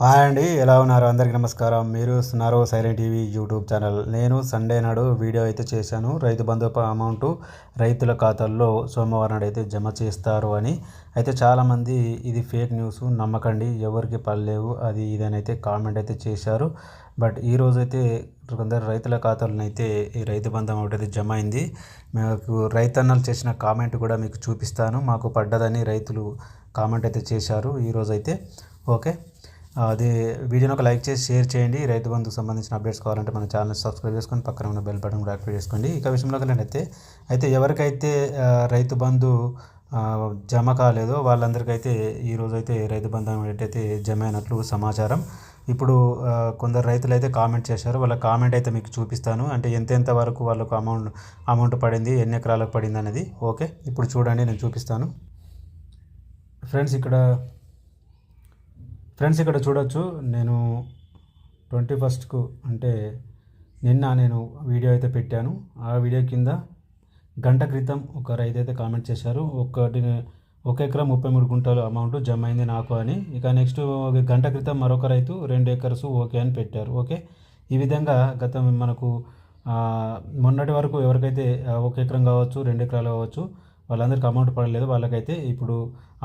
Hi అండి ఎలా ఉన్నారు? అందరికీ నమస్కారం. మీరు వస్తున్నారు సైలెంట్ టీవీ యూట్యూబ్ ఛానల్. నేను సండే నాడు వీడియో అయితే చేశాను. రైతు బంధు అమౌంట్ రైతుల ఖాతాల్లో సోమవారం నాడు అయితే జమ చేస్తారు అని. అయితే చాలామంది ఇది ఫేక్ న్యూస్ నమ్మకండి ఎవరికి పర్లేవు అది ఇదని అయితే కామెంట్ అయితే చేశారు. బట్ ఈరోజు అయితే కొందరు రైతుల ఖాతాలను అయితే ఈ రైతు బంధం అమౌంట్ అయితే జమ అయింది. మాకు రైతన్నలు చేసిన కామెంట్ కూడా మీకు చూపిస్తాను. మాకు పడ్డదని రైతులు కామెంట్ అయితే చేశారు ఈరోజైతే ఓకే. అది వీడియోని ఒక లైక్ చేసి షేర్ చేయండి. రైతు బంధుకు సంబంధించిన అప్డేట్స్ కావాలంటే మన ఛానల్ సబ్స్క్రైబ్ చేసుకొని పక్కన ఉన్న బెల్ బటన్ కూడా యాక్టివేట్ చేసుకోండి. ఇక విషయంలో అయితే అయితే ఎవరికైతే రైతు బంధు జమ కాలేదో వాళ్ళందరికైతే ఈరోజు అయితే రైతు బంధం అయితే జమ అయినట్లు సమాచారం. ఇప్పుడు కొందరు రైతులు అయితే కామెంట్ చేశారు. వాళ్ళ కామెంట్ అయితే మీకు చూపిస్తాను. అంటే ఎంతెంత వరకు వాళ్ళకు అమౌంట్ అమౌంట్ పడింది ఎన్ని ఎకరాలకు పడింది అనేది. ఓకే ఇప్పుడు చూడండి నేను చూపిస్తాను. ఫ్రెండ్స్ ఇక్కడ ఫ్రెండ్స్ ఇక్కడ చూడొచ్చు. నేను ట్వంటీ ఫస్ట్కు అంటే నిన్న నేను వీడియో అయితే పెట్టాను. ఆ వీడియో కింద గంట క్రితం ఒక రైతు అయితే కామెంట్ చేశారు ఒకటి ఒక ఎకరా ముప్పై మూడు గుంటలు అమౌంట్ జమ అయింది నాకు అని. ఇక నెక్స్ట్ గంట క్రితం మరొక రైతు రెండు ఎకర్స్ ఓకే అని పెట్టారు. ఓకే? ఈ విధంగా గత మనకు మొన్నటి వరకు ఎవరికైతే ఒక ఎకరం కావచ్చు రెండు ఎకరాలు కావచ్చు వాళ్ళందరికీ అమౌంట్ పడలేదు. వాళ్ళకైతే ఇప్పుడు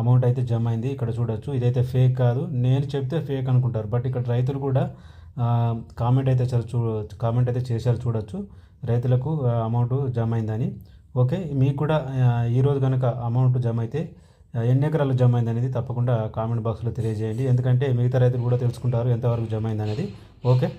అమౌంట్ అయితే జమ అయింది. ఇక్కడ చూడొచ్చు. ఇదైతే ఫేక్ కాదు. నేను చెప్తే ఫేక్ అనుకుంటారు. బట్ ఇక్కడ రైతులు కూడా కామెంట్ అయితే చూ కామెంట్ అయితే చేశారు చూడొచ్చు. రైతులకు అమౌంట్ జమ అయిందని. ఓకే మీకు కూడా ఈరోజు కనుక అమౌంట్ జమ అయితే ఎన్ని ఎకరాలు జమ అయింది అనేది తప్పకుండా కామెంట్ బాక్స్లో తెలియజేయండి. ఎందుకంటే మిగతా రైతులు కూడా తెలుసుకుంటారు ఎంతవరకు జమ అయింది అనేది ఓకే